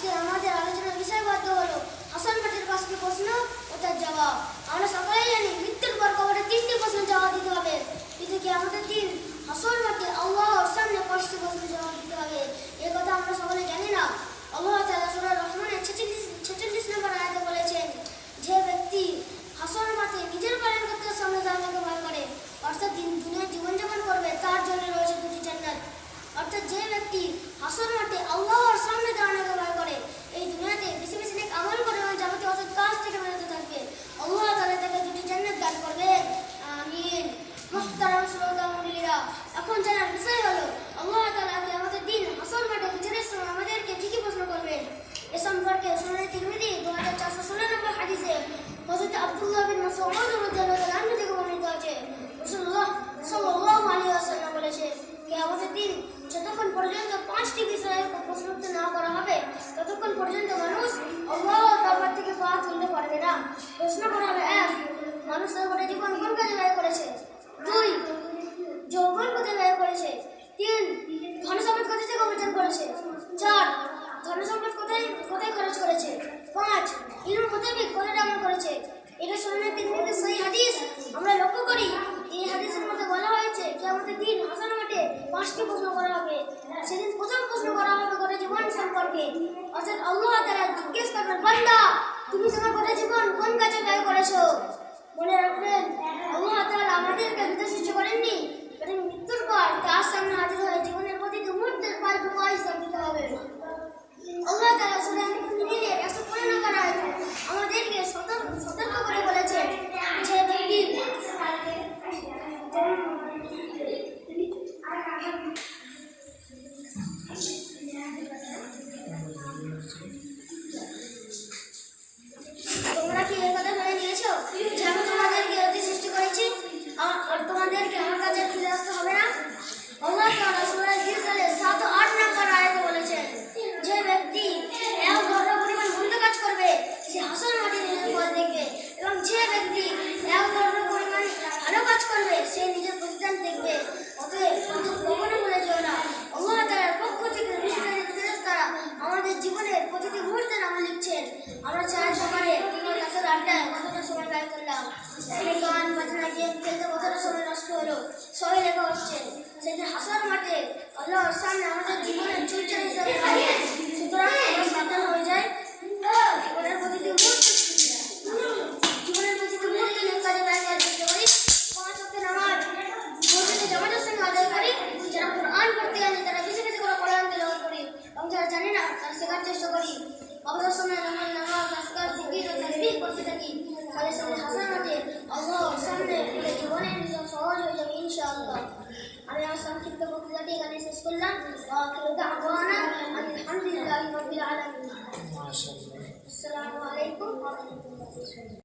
আজকে আমাদের আলোচনার বিষয়বদ্ধ হলো, হাসান ভট্টের পাঁচটি প্রশ্ন ও তার জবাব। আমরা সকলেই জানি মৃত্যুর পর কবরে তিনটি প্রশ্নের জবাব দিতে হবে। কিন্তু কি আমাদের দিন? হাসান ভট্টে আল্লাহর সামনে পাঁচটি প্রশ্নের জবাব দিতে হবে। এ কথা আমরা সকলে জানি না। আল্লাহ তালা সোনা রহমানের ছেচল্লিশ ছেচল্লিশ নম্বর আয়াতে বলেছেন, যে ব্যক্তি হাসন মাঠে নিজের পালন করতে সামনে দাঁড়ানোকে ভয় করে, অর্থাৎ দিন দিনের জীবনযাপন করবে, তার জন্য রয়েছে দুটি জান্নাত। অর্থাৎ যে ব্যক্তি হাসন মাঠে আল্লাহর সামনে দাঁড়ানোকে ভয় দিন যতক্ষণ পর্যন্ত পাঁচটি বিষয়ে প্রশ্ন উত্তর না করা হবে, ততক্ষণ পর্যন্ত মানুষ দরবার থেকে পা তুলতে পারবে না। প্রশ্ন করা হবে এক মানুষ তার গোটা জীবন কোন কাজে ব্যয় করেছে? দুই, যৌবন কোথায় ব্যয় করেছে? তিন ধন সম্পদ কোথা থেকে অর্জন করেছে? চার ধন সম্পদ কোথায় কোথায় খরচ করেছে? পাঁচ, ইলম কোথায় কোথায় আমল করেছে? এটা শুনে তিন মিনিটের সেই হাদিস আমরা লক্ষ্য করি এই হাদিসের মধ্যে বলা হয়েছে যে আমাদের দিন হাসান মাঠে পাঁচটি প্রশ্ন করা হবে। সেদিন প্রথম প্রশ্ন করা হবে গোটা জীবন সম্পর্কে। অর্থাৎ আল্লাহ তারা জিজ্ঞেস করবেন, বান্দা, তুমি তোমার গোটা জীবন কোন কাজে ব্যয় করেছ? মনে রাখবেন, আল্লাহ তারা আমাদেরকে বিদেশ করেননি। মৃত্যুর পর তার সামনে হাজির হয়ে জীবনের প্রতিটি করলাম ছেলে গান বাজনা গেম খেলতে কতটা সময় নষ্ট হলো, সবাই লেখা হচ্ছে। সেদিন হাসার মাঠে ভালো সামনে আমাদের জীবনের চর্চা হিসাবে সুতরাং আমরা সাবধান হয়ে যাই। জীবনের প্রতিটি জীবনের প্রতিটি মুহূর্তে কাজে ব্যয় কাজ করতে পারি। পাঁচ করি। যারা কোরআন পড়তে তারা বেশি করে কোরআন না, তারা শেখার চেষ্টা করি। অবসর সময় নামাজ নামাজ আজকাল জিকির করতে থাকি। কালেকশনে হাসানাতে আল্লাহ সামনে আমাদের জীবনের মিশন সহজ হয়ে যাবে ইনশাআল্লাহ আমি আমার সংক্ষিপ্ত বক্তৃতাটি এখানে শেষ করলাম